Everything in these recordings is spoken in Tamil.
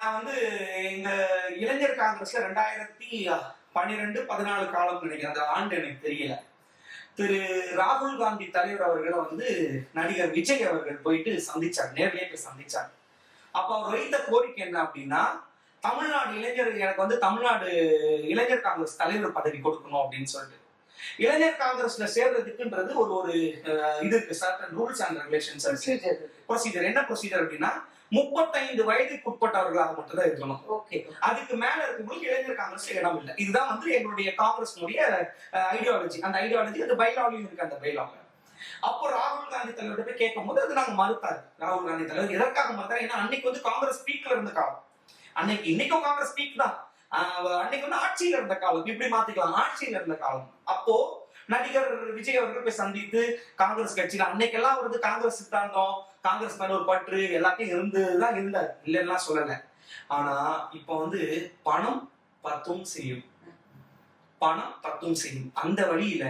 நான் வந்து இந்த இளைஞர் காங்கிரஸ்ல ரெண்டாயிரத்தி பன்னிரெண்டு பதினாலு காலம் நினைக்கிறேன். அந்த ஆண்டு எனக்கு தெரியல. திரு ராகுல் காந்தி தலைவர் அவர்களை வந்து நடிகர் விஜய் அவர்கள் போயிட்டு சந்திச்சார் நேர்லயே போய் சந்திச்சார் அப்ப அவர் வைத்த கோரிக்கை என்ன அப்படின்னா தமிழ்நாடு இளைஞர் எனக்கு வந்து தமிழ்நாடு இளைஞர் காங்கிரஸ் தலைவர் பதவி கொடுக்கணும் அப்படின்னு சொல்லிட்டு. இளைஞர் காங்கிரஸ்ல சேர்றதுக்குன்றது ஒரு ஒரு இது இருக்கு certain rules and regulations procedure என்ன ப்ரொசீஜர் அப்படின்னா முப்பத்தைந்து வயதுக்கு உட்பட்டவர்களாக மட்டும்தான் இருக்கணும். ஓகே அதுக்கு மேல இருக்கும்போது இளைஞர் காங்கிரஸ்ல இடம் இல்லை. இதுதான் வந்து எங்களுடைய காங்கிரஸ்னுடைய ஐடியாலஜி அந்த ஐடியாலஜி அது பைலாலையும் இருக்கு அந்த பைலால. அப்போ ராகுல் காந்தி தலைவர்கிட்ட போய் கேட்கும் போது அது நாங்க மறுத்தாரு. ராகுல் காந்தி தலைவர் எதற்காக மறுத்தாரு? ஏன்னா அன்னைக்கு வந்து காங்கிரஸ் பீக்ல இருந்த காலம். அன்னைக்கு இன்னைக்கும் காங்கிரஸ் பீக் தான். அன்னைக்கு வந்து ஆட்சியில இருந்த காலம். இப்படி மாத்திக்கலாம். ஆட்சியில இருந்த காலம். அப்போ நடிகர் விஜய் அவர்கள் போய் சந்தித்து காங்கிரஸ் கட்சியில அன்னைக்கெல்லாம் வந்து காங்கிரஸ் சித்தாந்தம் காங்கிரஸ் மேல ஒரு பற்று எல்லாத்தையும் இருந்துதான் இருந்தார். இல்லைன்னா சொல்லல. ஆனா இப்போ வந்து பணம் பத்தும் செய்யும். பணம் பத்தும் செய்யும். அந்த வழியில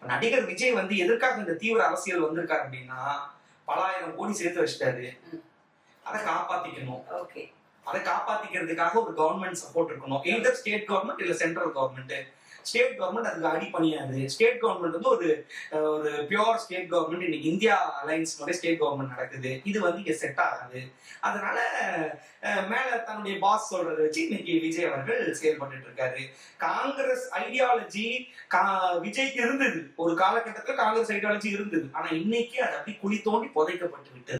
நடிகர் விஜய் வந்து எதற்காக இந்த தீவிர அரசியல் வந்திருக்காரு அப்படின்னா பலாயிரம் கோடி சேர்த்து வச்சிட்டாரு. அதை காப்பாத்திக்கணும். ஓகே. அதை காப்பாத்திக்கிறதுக்காக ஒரு கவர்மெண்ட் சப்போர்ட் இருக்கணும். எய்தர் ஸ்டேட் கவர்மெண்ட் இல்ல சென்ட்ரல் கவர்மெண்ட் ஸ்டேட் கவர்மெண்ட் அதுக்கு அடி பண்ணியாது ஸ்டேட் கவர்மெண்ட் வந்து ஒரு ஒரு பியோர் ஸ்டேட் கவர்மெண்ட் இன்னைக்கு இந்தியா அலைன்ஸ் மாதிரி ஸ்டேட் கவர்மெண்ட் நடக்குது. இது வந்து இங்க செட் ஆகாது. அதனால மேல தன்னுடைய பாஸ் சொல்றதை வச்சு இன்னைக்கு விஜய் அவர்கள் செயல்பட்டு இருக்காரு. காங்கிரஸ் ஐடியாலஜி விஜய்க்கு இருந்தது. ஒரு காலகட்டத்துல காங்கிரஸ் ஐடியாலஜி இருந்தது. ஆனா இன்னைக்கு அது அப்படி குழி தோண்டி புதைக்கப்பட்டு விட்டது.